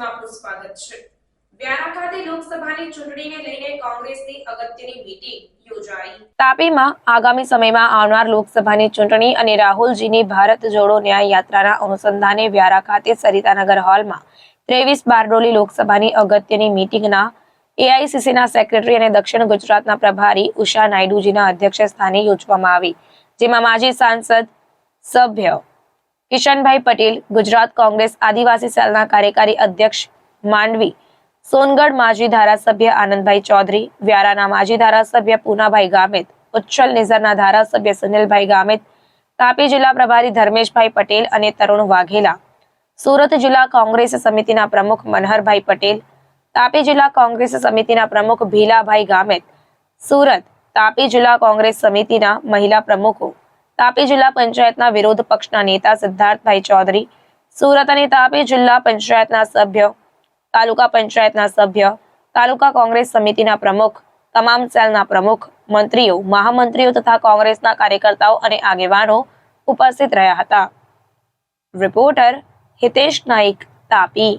વ્યારા ખાતે લોકસભાની ચૂંટણીને લઈને કોંગ્રેસની અગત્યની મીટિંગ તાપીમાં આગામી સમયમાં આવનાર લોકસભાની ચૂંટણી અને રાહુલજીની ભારત જોડો ન્યાય યાત્રાના અનુસંધાને વ્યારા ખાતે સરિતાનગર હોલમાં ત્રેવીસ બારડોલી લોકસભાની અગત્યની મીટિંગના એઆઈસીસીના સેક્રેટરી અને દક્ષિણ ગુજરાતના પ્રભારી ઉષા નાયડુજીના અધ્યક્ષ સ્થાને યોજવામાં આવી, જેમાં માજી સાંસદ સભ્ય કિશનભાઈ પટેલ, ગુજરાત કોંગ્રેસ આદિવાસી સેલના કાર્યકારી અધ્યક્ષ માંડવી, સોનગઢ માજી ધારાસભ્ય આનંદભાઈ ચૌધરી, વ્યારાના માજી ધારાસભ્ય પૂનાભાઈ ગામિત, ઉચ્છલ નિઝરના ધારાસભ્ય સુનિલભાઈ ગામિત, તાપી જિલ્લા પ્રભારી ધર્મેશભાઈ પટેલ અને તરુણ વાઘેલા, સુરત જિલ્લા કોંગ્રેસ સમિતિના પ્રમુખ મનહરભાઈ પટેલ, તાપી જિલ્લા કોંગ્રેસ સમિતિના પ્રમુખ ભીલાભાઈ ગામિત, સુરત તાપી જિલ્લા કોંગ્રેસ સમિતિના મહિલા પ્રમુખો તાપી જિલ્લા પંચાયતના વિરોધ પક્ષના નેતા સિદ્ધાર્થભાઈ ચૌધરી, સુરત અને તાપી જિલ્લા પંચાયતના સભ્ય, તાલુકા પંચાયતના સભ્ય, તાલુકા કોંગ્રેસ સમિતિના પ્રમુખ, તમામ સેલના પ્રમુખ, મંત્રીઓ, મહામંત્રીઓ તથા કોંગ્રેસના કાર્યકર્તાઓ અને આગેવાનો ઉપસ્થિત રહ્યા હતા. રિપોર્ટર હિતેશ નાઈક તાપી.